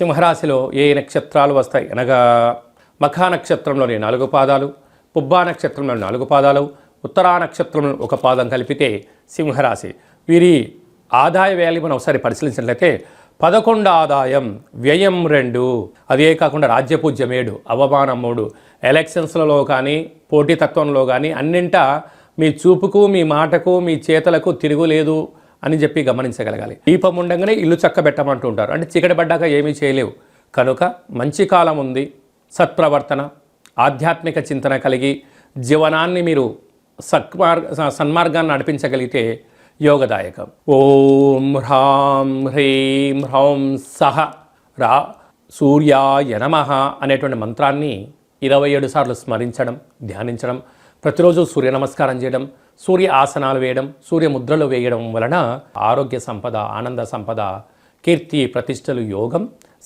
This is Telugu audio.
సింహరాశిలో ఏ నక్షత్రాలు వస్తాయి? అనగా మఖా నక్షత్రంలోని నాలుగు పాదాలు పుబ్బా నక్షత్రంలోని నాలుగు పాదాలు ఉత్తరా నక్షత్రంలో ఒక పాదం కలిపితే సింహరాశి. వీరి ఆదాయ వ్యయాలు మనం ఒకసారి పరిశీలించినట్లయితే పదకొండు ఆదాయం వ్యయం రెండు. అదే కాకుండా రాజ్యపూజ్యం ఏడు అవమానం మూడు. ఎలక్షన్స్లలో కానీ పోటీతత్వంలో కానీ అన్నింటా మీ చూపుకు మీ మాటకు మీ చేతలకు తిరుగులేదు. అని చెప్పి గమనించగలగాలి. దీపం ఉండగానే ఇల్లు చక్కబెట్టమంటూ ఉంటారు అంటే చీకటి పడ్డాక ఏమీ చేయలేవు. కనుక మంచి కాలం ఉంది. సత్ప్రవర్తన ఆధ్యాత్మిక చింతన కలిగి జీవనాన్ని మీరు సత్మార్గ సన్మార్గాన్ని నడిపించగలిగితే యోగదాయకం. ఓం హ్రాం హ్రీం హ్రౌం సహ రా సూర్యాయ నమ అనేటువంటి మంత్రాన్ని ఇరవై ఏడు సార్లు స్మరించడం ధ్యానించడం ప్రతిరోజు సూర్య నమస్కారం చేయడం సూర్య ఆసనాలు వేయడం సూర్య ముద్రలు వేయడం వలన ఆరోగ్య సంపద ఆనంద సంపద కీర్తి ప్రతిష్టలు యోగం